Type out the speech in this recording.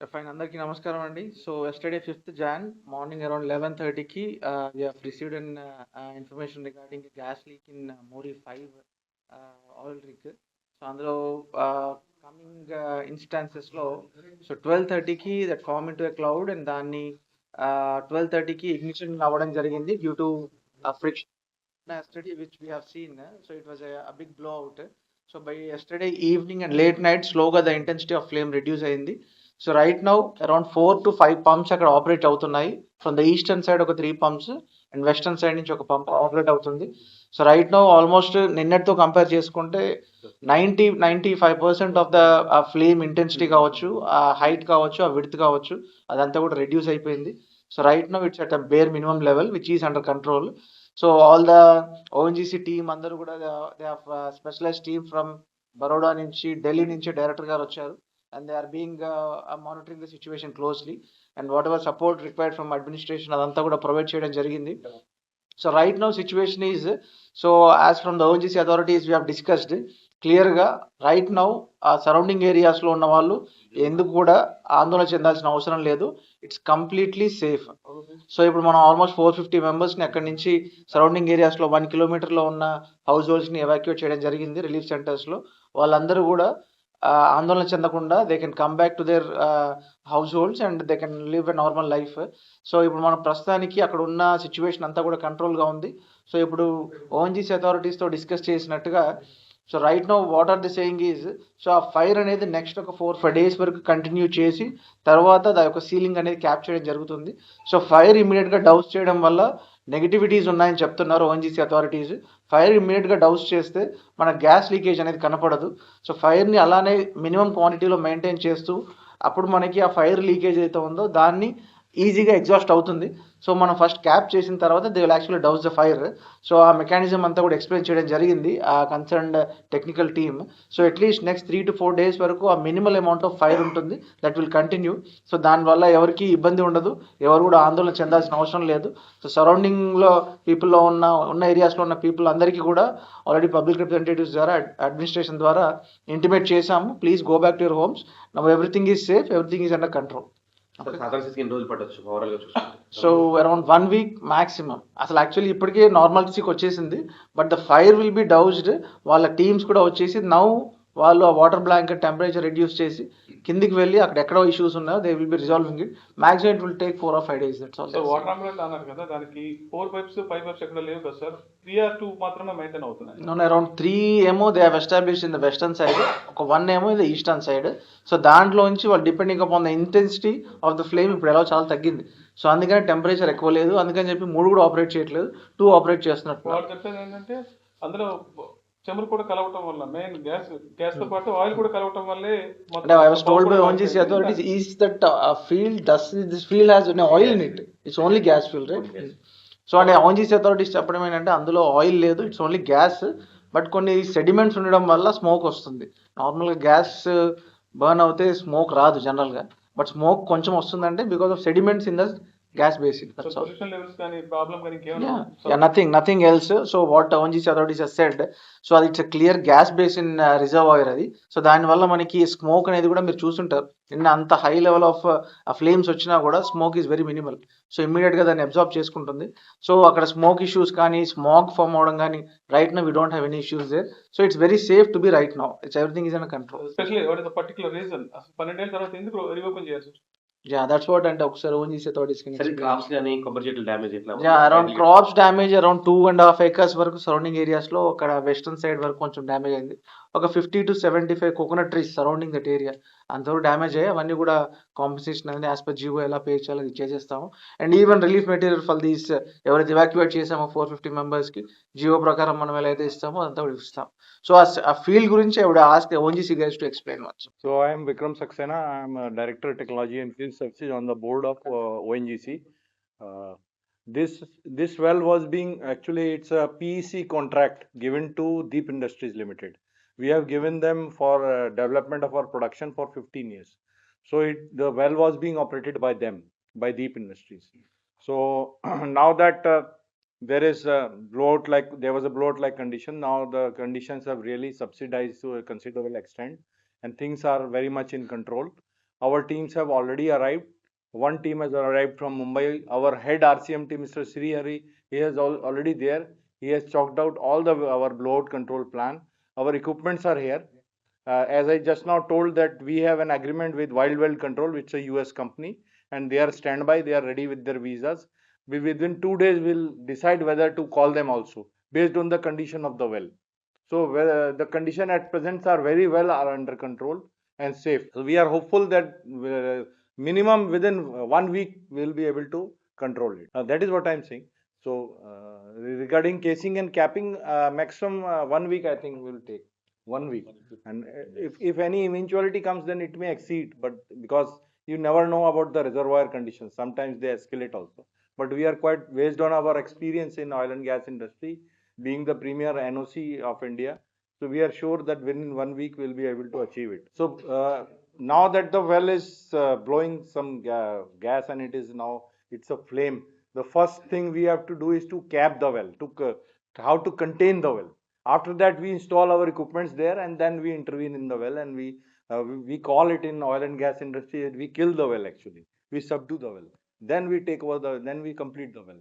Fine అందరికీ నమస్కారం అండి. So yesterday fifth Jan morning around eleven థర్టీకి we have received an information regarding gas leak in Mori five oil rig so అందులో coming ఇన్స్టాన్సెస్లో so twelve థర్టీకి that form into a cloud and దాన్ని twelve థర్టీకి ignition అవ్వడం జరిగింది due to friction yesterday which we have seen. Uh, so it was a, a big blowout. So by yesterday evening and late night slowగా the intensity of flame reduce అయింది. So right now around four to five pumps అక్కడ operate అవుతున్నాయి. From the eastern side ఒక three pumps and western side నుంచి ఒక pump operate అవుతుంది. So right now almost నిన్నటితో compare చేసుకుంటే ninety ninety five percent of the uh flame intensity కావచ్చు ఆ హైట్ కావచ్చు ఆ విడ్త్ కావచ్చు అదంతా కూడా రెడ్యూస్ అయిపోయింది. So right now it's at a bare minimum level which is under control so all the ONGC team అందరూ కూడా they specialize team from Baroda నుంచి ఢిల్లీ నుంచి డైరెక్టర్ గారు వచ్చారు. And they are being monitoring the situation closely and whatever support required from administration అదంతా కూడా provide చేయడం జరిగింది. So right now situation is so as from the ONGC authorities we have discussed క్లియర్గా right now ఆ surrounding ఏరియాస్లో ఉన్న వాళ్ళు ఎందుకు కూడా ఆందోళన చెందాల్సిన అవసరం లేదు. ఇట్స్ కంప్లీట్లీ సేఫ్ సో ఇప్పుడు మనం ఆల్మోస్ట్ ఫోర్ ఫిఫ్టీ మెంబర్స్ని అక్కడి నుంచి సరౌండింగ్ ఏరియాస్లో వన్ కిలోమీటర్లో ఉన్న హౌస్ హోల్డ్స్ని ఎవాక్యుయేట్ చేయడం జరిగింది రిలీఫ్ సెంటర్స్లో వాళ్ళందరూ కూడా ఆందోళన చెందకుండా they can come back to their households and they can live a normal life so ఇప్పుడు మనం ప్రస్తుతానికి అక్కడ ఉన్న సిచ్యువేషన్ అంతా కూడా కంట్రోల్గా ఉంది. సో ఇప్పుడు ఓఎన్జీసీ అథారిటీస్తో డిస్కస్ చేసినట్టుగా so right now what are they saying is so ఆ ఫైర్ అనేది నెక్స్ట్ ఒక ఫోర్ ఫైవ్ డేస్ వరకు కంటిన్యూ చేసి తర్వాత దాని యొక్క సీలింగ్ అనేది క్యాప్ చేయడం జరుగుతుంది. సో ఫైర్ ఇమీడియట్గా డౌస్ చేయడం వల్ల నెగిటివిటీస్ ఉన్నాయని చెప్తున్నారు ఓఎన్జీసీ అథారిటీస్ ఫైర్ ఇమీడియట్గా డౌస్ చేస్తే మన గ్యాస్ లీకేజ్ అనేది కనపడదు. సో ఫైర్ని అలానే మినిమం క్వాంటిటీలో మెయింటైన్ చేస్తూ అప్పుడు మనకి ఆ ఫైర్ లీకేజ్ అయితే ఉందో దాన్ని ఈజీగా ఎగ్జాస్ట్ అవుతుంది. సో మనం ఫస్ట్ క్యాప్ చేసిన తర్వాత they will actually douse the fire. So ఆ మెకానిజం అంతా కూడా ఎక్స్ప్లెయిన్ చేయడం జరిగింది ఆ concerned technical team so at least next three to four days వరకు ఆ మినిమల్ అమౌంట్ ఆఫ్ ఫైర్ ఉంటుంది. దట్ విల్ కంటిన్యూ సో దానివల్ల ఎవరికి ఇబ్బంది ఉండదు. ఎవరు కూడా ఆందోళన చెందాల్సిన అవసరం లేదు. సో సరౌండింగ్లో పీపుల్లో ఉన్న ఉన్న ఏరియాస్లో ఉన్న పీపుల్ అందరికీ కూడా ఆల్రెడీ పబ్లిక్ రిప్రజెంటేటివ్స్ ద్వారా అడ్మినిస్ట్రేషన్ ద్వారా ఇంటిమేట్ చేశాము. Please go back to your homes now everything is safe everything is under control రోజులు so around one week maximum అసలు యాక్చువల్లీ ఇప్పటికే నార్మల్సీకి వచ్చేసింది but the fire will be doused వాళ్ళ teams కూడా వచ్చేసి నౌ వాళ్ళు ఆ వాటర్ బ్లాంకెట్ టెంపరేచర్ రెడ్యూస్ చేసి కిందికి వెళ్ళి అక్కడ ఎక్కడో ఇష్యూస్ ఉన్నాయో they will be resolving it maximum it will take four or five days that's so all water ambulance అన్నారు కదా దానికి ఫోర్ పైప్స్ ఫైవ్ పైప్స్ ఎక్కడ లేవు కదా సార్ త్రీ ఆర్ టూ మాత్రమే మెయింటైన్ అవుతున్నాయి. నో అరౌండ్ త్రీ ఏమో they have establish in the western side ఒక వన్ ఏమో ఇది ఈస్టర్న్ సైడ్ సో దాంట్లోంచి వాళ్ళు depending upon the intensity of the flame ఇప్పుడు ఎలా చాలా తగ్గింది. సో అందుకని టెంపరేచర్ ఎక్కువ లేదు అందుకని చెప్పి మూడు కూడా ఆపరేట్ చేయట్లేదు టూ ఆపరేట్ చేస్తున్నట్టు. వాళ్ళు చెప్పేది ఏంటంటే అందులో చెమురు కూడా కలవటం వల్ల మెయిన్ గ్యాస్ గ్యాస్తో పాటు ఆయిల్ కూడా కలవటం వల్లే by కూడా ONGC కాలిపోయింది. authorities is that uh, field does this field has no oil in it. It's only gas fuel, right? So అంటే ఓన్జీసీ అథారిటీస్ చెప్పడం ఏంటంటే అందులో ఆయిల్ లేదు ఇట్స్ ఓన్లీ గ్యాస్ బట్ కొన్ని సెడిమెంట్స్ ఉండడం వల్ల స్మోక్ వస్తుంది నార్మల్గా గ్యాస్ బర్న్ అవుతే స్మోక్ రాదు జనరల్గా బట్ స్మోక్ కొంచెం వస్తుందంటే because of sediments in the gas basin so కానీ ఇంకేమైనా Yeah, so ONGC authorities have said, so అది it's clear gas base in reservoir అది. సో దానివల్ల మనకి స్మోక్ అనేది కూడా మీరు చూసుంటారు నిన్న అంత హై లెవెల్ ఆఫ్ ఫ్లేమ్స్ వచ్చినా కూడా smoke is very minimal so ఇమ్మీడియట్గా దాన్ని అబ్జార్బ్ చేసుకుంటుంది. సో అక్కడ స్మోక్ ఇష్యూస్ కానీ స్మోక్ ఫామ్ అవడం కానీ right now we don't have any issues there so it's very safe to be right now it's everything is in control especially what is particular reason పన్నెండేళ్ళ తర్వాత ఎందుకు reopen వచ్చింది? Yeah that's what అంటే ఒకసారి ONGC authorities సరే crops కానీ కొబ్బరి చెట్లు డ్యామేజ్ ఇట్లా yeah around crops damage around two and half acres వరకు సరౌండింగ్ ఏరియాస్లో అక్కడ వెస్టర్న్ సైడ్ వరకు కొంచెం డ్యామేజ్ అయింది. ఒక fifty to seventy five coconut trees surrounding that area అంతవరకు డ్యామేజ్ అయ్యాయి అవన్నీ కూడా కాంపెన్సేషన్ అనేది యాజ్ పర్ జీవో ఎలా పే చేయాలో చేసేస్తాము. And even relief material for these ఎవరైతే ఎవాక్యువేట్ చేసామో ఫోర్ ఫిఫ్టీ మెంబర్స్కి జీవో ప్రకారం మనం ఎలా అయితే ఇస్తామో అదంతా కూడా ఇస్తాం. సో ఆ ఫీల్డ్ గురించి ఆవిడ ask ONGC guys to explain వచ్చు So I am Vikram Saxena. I am a Director Technology and Field Services on the board of uh, ONGC. Uh, this this well was being actually it's a PEC contract given to Deep Industries Limited. We have given them for uh, development of our production for 15 years. So it, the well was being operated by them by Deep Industries. So now that uh, there is a blowout like there was a blowout like condition, now the conditions have really subsidized to a considerable extent and things are very much in control. Our teams have already arrived. One team has arrived from Mumbai. Our head RCM team, Mr. Sri Hari, he is al- already there. He has chalked out all the our blowout control plan. Our equipments are here. Uh, as I just now told that we have an agreement with Wild Well Control, which is a US company, and they are standby. They are ready with their visas. We within two days will decide whether to call them also based on the condition of the well. So where the condition at present are very well are under control and safe. So we are hopeful that uh, minimum within uh, one week we will be able to control it. Uh, that is what I am saying. So uh, regarding casing and capping, uh, maximum uh, one week I think will take one week. And if if any eventuality comes, then it may exceed. But because you never know about the reservoir conditions, sometimes they escalate also. But we are quite based on our experience in oil and gas industry, being the premier NOC of India. So we are sure that within one week we'll be able to achieve it. So uh, now that the well is uh, blowing some ga- gas and it is now it's a flame. The first thing we have to do is to cap the well, to how to contain the well. After that, we install our equipments there and then we intervene in the well and we uh, we, we call it in oil and gas industry we kill the well actually. We subdue the well. Then we take over the then we complete the well.